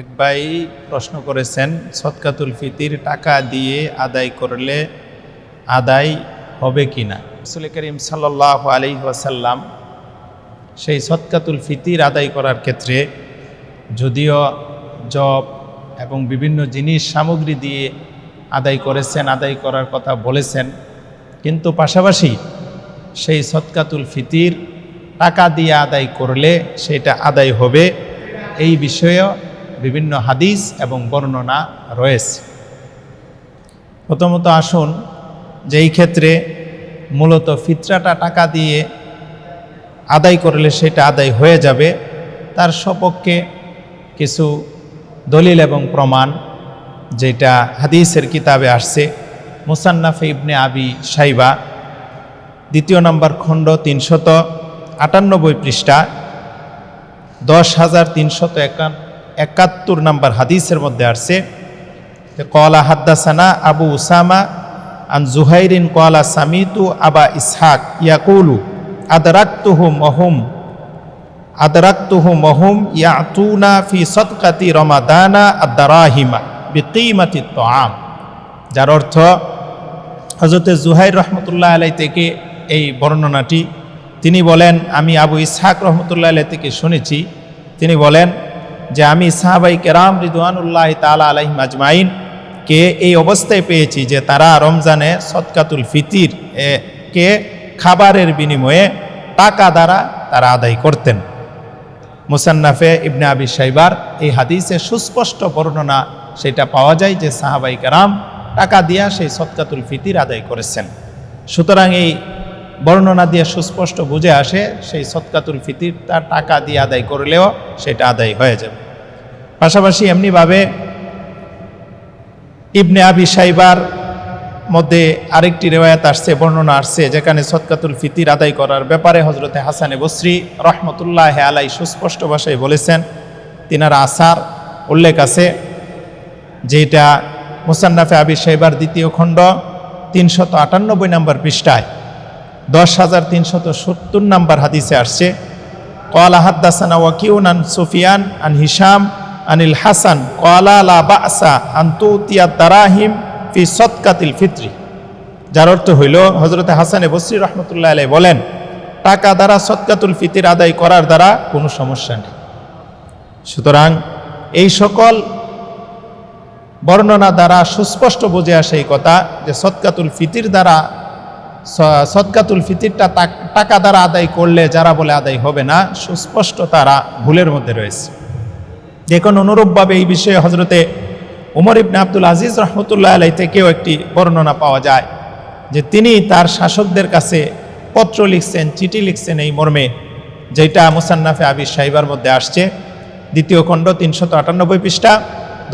এক ভাই প্রশ্ন করেছেন সৎকাতুল ফিতির টাকা দিয়ে আদায় করলে আদায় হবে কি না? রসুল করিম সাল্লাহ আলি ওয়াসাল্লাম সেই সৎকাতুল ফিতির আদায় করার ক্ষেত্রে যদিও জব এবং বিভিন্ন জিনিস সামগ্রী দিয়ে আদায় করেছেন, আদায় করার কথা বলেছেন, কিন্তু পাশাপাশি সেই সৎকাতুল ফিতির টাকা দিয়ে আদায় করলে সেটা আদায় হবে, এই বিষয়েও বিভিন্ন হাদিস এবং বর্ণনা রয়েছে। প্রথমত আসুন যে এই ক্ষেত্রে মূলত ফিতরাটা টাকা দিয়ে আদায় করলে সেটা আদায় হয়ে যাবে, তার সপক্ষে কিছু দলিল এবং প্রমাণ যেটা হাদিসের কিতাবে আসছে। মুসান্নাফে ইবনে আবি সাইবা দ্বিতীয় নম্বর খণ্ড তিনশত আটানব্বই পৃষ্ঠা, দশ হাজার তিনশত একাত্তর নম্বর হাদিসের মধ্যে আসছে কলা হাদ্দাসানা আবু উসামা আন জুহাইরিন কলা সামিতু আবা ইসহাক ইয়াকুলু, আদরাক্তুহু মহুম আদরাক্তুহু মহুম ইয়াতুনা ফি সদকাতি রমাদানা আদারাহিমা বিকিমাতি তো আম যার অর্থ হজরতে জুহাইর রহমতুল্লাহ আলাই থেকে এই বর্ণনাটি, তিনি বলেন, আমি আবু ইসহাক রহমতুল্লাহ আলাই থেকে শুনেছি। তিনি বলেন যে আমি সাহাবাই কেরাম রিদওয়ানুল্লাহ তালা আলহিম আজমাইন কে এই অবস্থায় পেয়েছি যে তারা রমজানে সৎকাতুল ফিতির কে খাবারের বিনিময়ে টাকা দ্বারা তারা আদায় করতেন। মুসান্নাফে ইবনে আবি সাইবার এই হাদিসে সুস্পষ্ট বর্ণনা সেটা পাওয়া যায় যে সাহাবাই কারাম টাকা দিয়া সেই সৎকাতুল ফিতির আদায় করেছেন। সুতরাং এই বর্ণনা দিয়ে সুস্পষ্ট বুঝে আসে সেই সৎকাতুল ফিতির তার টাকা দিয়ে আদায় করলেও সেটা আদায় হয়ে যাবে। পাশাপাশি এমনিভাবে ইবনে আবি সাইবার মধ্যে আরেকটি রেওয়ায়াত আসছে, বর্ণনা আসছে, যেখানে সৎকাতুল ফিতির আদায় করার ব্যাপারে হজরতে হাসানে বসরি রহমতুল্লাহ আলাই সুস্পষ্ট ভাষায় বলেছেন, তিনার আসার উল্লেখ আছে, যেটা মুসান্নাফে আবি সাইবার দ্বিতীয় খণ্ড তিনশত আটানব্বই নম্বর পৃষ্ঠায়, দশ হাজার তিনশত সত্তর নম্বর হাদিসে আসছে কলা ওয়াকিউন আন সুফিয়ান আন হিসাম আনিল হাসান কলা লা বাসা আন্তুতিয়া দারাহিম ফি সৎকাতিল ফিত্রি। যার অর্থ হইল হজরতে হাসানে বসরি রহমতুল্লাহ আলাই বলেন, টাকা দ্বারা সৎকাতুল ফিতির আদায় করার দ্বারা কোনো সমস্যা নেই। সুতরাং এই সকল বর্ণনা দ্বারা সুস্পষ্ট বুঝে আসে এই কথা যে সৎকাতুল ফিতির দ্বারা সৎকাতুল ফিতিরটা টাকা দ্বারা আদায় করলে যারা বলে আদায় হবে না, সুস্পষ্ট তারা ভুলের মধ্যে রয়েছে। দেখুন অনুরূপভাবে এই বিষয়ে হজরতে উমর ইবনে আব্দুল আজিজ রহমতুল্লাহ আলাই থেকেও একটি বর্ণনা পাওয়া যায় যে তিনি তার শাসকদের কাছে পত্র লিখছেন, চিঠি লিখছেন এই মর্মে, যেটা মুসান্নাফে আবির সাহিবার মধ্যে আসছে। দ্বিতীয় খণ্ড তিনশত আটানব্বই পৃষ্ঠা,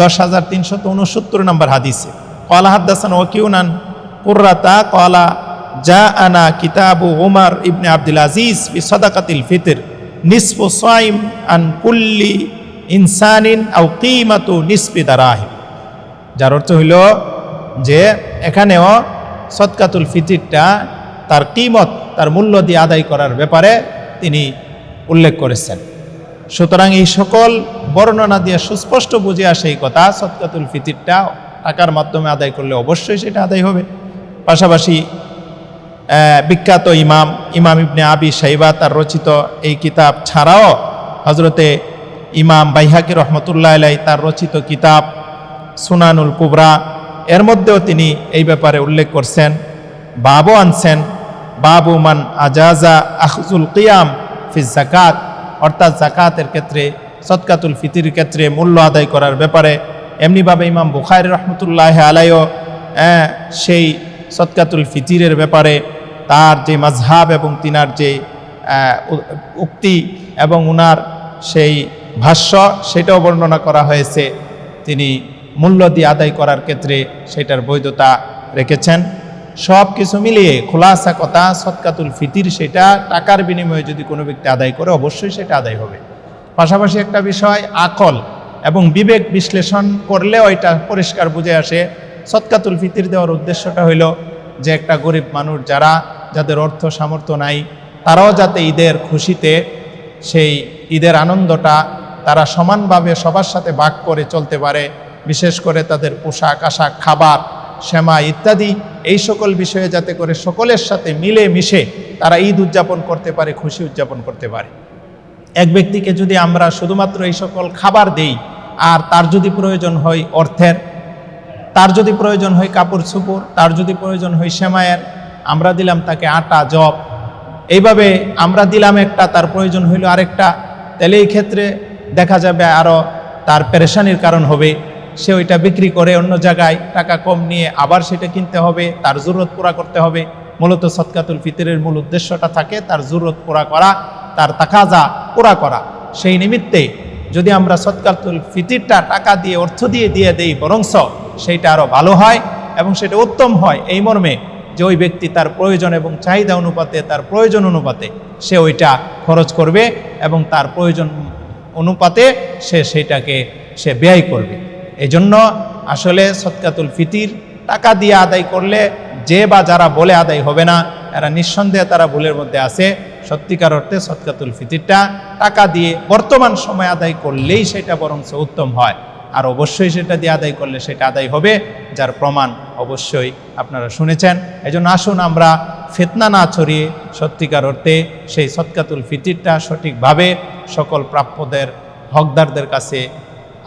দশ হাজার তিনশত উনসত্তর নম্বর হাদিসে। কলা হাদ্দাসান ওকিউনান কুর্রাতা কলা যা আনা কিতাবু ওমর ইবনে আব্দুল আজিজ ফি সদাকাতিল ফিতর, নিসফু সাইম আন কুল্লি ইনসানিন আউ কিমাতু নিসপি দারাহিম। যার অর্থ হইল যে এখানেও সৎকাতুল ফিতিরটা তার কিমত, তার মূল্য দিয়ে আদায় করার ব্যাপারে তিনি উল্লেখ করেছেন। সুতরাং এই সকল বর্ণনা দিয়ে সুস্পষ্ট বুঝে আসে এই কথা সৎকাতুল ফিতিরটা টাকার মাধ্যমে আদায় করলে অবশ্যই সেটা আদায় হবে। পাশাপাশি বিখ্যাত ইমাম ইমাম ইবনে আবি সাইবা তার রচিত এই কিতাব ছাড়াও হজরতে ইমাম বাইহাকি রহমতুল্লাহ আলাই তার রচিত কিতাব সুনানুল কুবরা। এর মধ্যেও তিনি এই ব্যাপারে উল্লেখ করছেন বাবও আনছেন বাবু মান আজাজা আখজুল কিয়াম ফি জাকাত অর্থাৎ জাকাতের ক্ষেত্রে সৎকাতুল ফিতির ক্ষেত্রে মূল্য আদায় করার ব্যাপারে। এমনিভাবে ইমাম বুখারি রহমতুল্লাহ আলাইও আহ, সেই সৎকাতুল ফিতিরের ব্যাপারে তার যে মাঝহাব এবং তিনার যে উক্তি এবং উনার সেই ভাষ্য সেটাও বর্ণনা করা হয়েছে। তিনি মূল্য দিয়ে আদায় করার ক্ষেত্রে সেটার বৈধতা রেখেছেন। সব কিছু মিলিয়ে খোলাসা কথা সৎকাতুল ফিতির সেটা, টাকার বিনিময়ে যদি কোনো ব্যক্তি আদায় করে, অবশ্যই সেটা আদায় হবে। পাশাপাশি একটা বিষয়, আকল এবং বিবেক বিশ্লেষণ করলেও এটা পরিষ্কার বুঝে আসে। সৎকাতুল ফিতির দেওয়ার উদ্দেশ্যটা হইল যে একটা গরিব মানুষ যারা, যাদের অর্থ সামর্থ্য নাই, তারাও যাতে ঈদের খুশিতে সেই ঈদের আনন্দটা তারা সমানভাবে সবার সাথে ভাগ করে চলতে পারে, বিশেষ করে তাদের পোশাক, আশাক, খাবার, শ্যামা ইত্যাদি, এই সকল বিষয়ে যাতে করে সকলের সাথে মিলে মিশে তারা ঈদ উদযাপন করতে পারে, খুশি উদযাপন করতে পারে। এক ব্যক্তিকে যদি আমরা শুধুমাত্র এই সকল খাবার দেই, আর তার যদি প্রয়োজন হয় অর্থের, তার যদি প্রয়োজন হয় কাপড় চুপুর তার যদি প্রয়োজন হয় শ্যামায়ের, আমরা দিলাম তাকে আটা জব এইভাবে আমরা দিলাম একটা, তার প্রয়োজন হইল আরেকটা। তাহলে এই ক্ষেত্রে দেখা যাবে আরও তার পেরেশানির কারণ হবে। সে ওইটা বিক্রি করে অন্য জায়গায় টাকা কম নিয়ে আবার সেটা কিনতে হবে, তার জরুরত পুরা করতে হবে। মূলত সৎকাতুল ফিতরের মূল উদ্দেশ্যটা থাকে তার জরুরত পুরা করা, তার তাকাজা পুরা করা। সেই নিমিত্তে যদি আমরা সৎকাতুল ফিতিরটা টাকা দিয়ে, অর্থ দিয়ে দিয়ে দেই, বরংস সেইটা আরও ভালো হয় এবং সেটা উত্তম হয়। এই মর্মে যে ওই ব্যক্তি তার প্রয়োজন এবং চাহিদা অনুপাতে, তার প্রয়োজন অনুপাতে সে ওইটা খরচ করবে এবং তার প্রয়োজন অনুপাতে সে সেটাকে সে ব্যয় করবে। এজন্য আসলে সৎকাতুল ফিতির টাকা দিয়ে আদায় করলে যে বা যারা বলে আদায় হবে না, এরা নিঃসন্দেহে তারা ভুলের মধ্যে আছে। সত্যিকার অর্থে সৎকাতুল ফিতিরটা টাকা দিয়ে বর্তমান সময় আদায় করলেই সেটা বরঞ্চ উত্তম হয়। আর অবশ্যই সেটা দিয়ে আদায় করলে সেটা আদায় হবে, যার প্রমাণ অবশ্যই আপনারা শুনেছেন। এই জন্য আসুন আমরা ফেতনা না ছড়িয়ে সত্যিকার অর্থে সেই সৎকাতুল ফিতিরটা সঠিকভাবে সকল প্রাপ্যদের, হকদারদের কাছে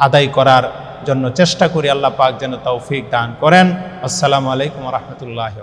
আদায় করার জন্য চেষ্টা করি আল্লাহ পাক যেন তৌফিক দান করেন। আসসালামু আলাইকুম রহমতুল্লাহ